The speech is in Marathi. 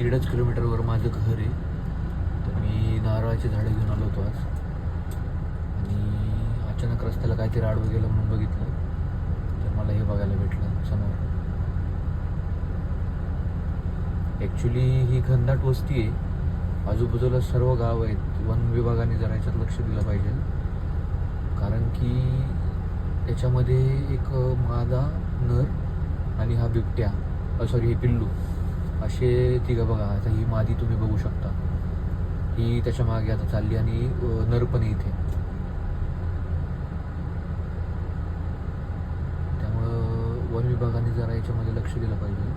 दीडच किलोमीटरवर माझं घर आहे. तर मी नारळाची झाडं घेऊन आलो होतो आज. आणि अचानक रस्त्याला काहीतरी आडवं गेलं म्हणून बघितलं. तर मला हे बघायला भेटलं समोर. ॲक्च्युली ही घनदाट वस्ती आहे. आजूबाजूला सर्व गाव आहेत. वन विभागाने जरा याच्यात लक्ष दिलं पाहिजे. कारण की त्याच्यामध्ये एक मादा नर आणि हा बिबट्या सॉरी हे पिल्लू. असे तिघं बघा आता ही मादी तुम्ही बघू शकता. ही त्याच्यामागे आता चालली आणि नर पण इथे. त्यामुळं वन विभागाने जरा याच्यामध्ये लक्ष दिलं पाहिजे.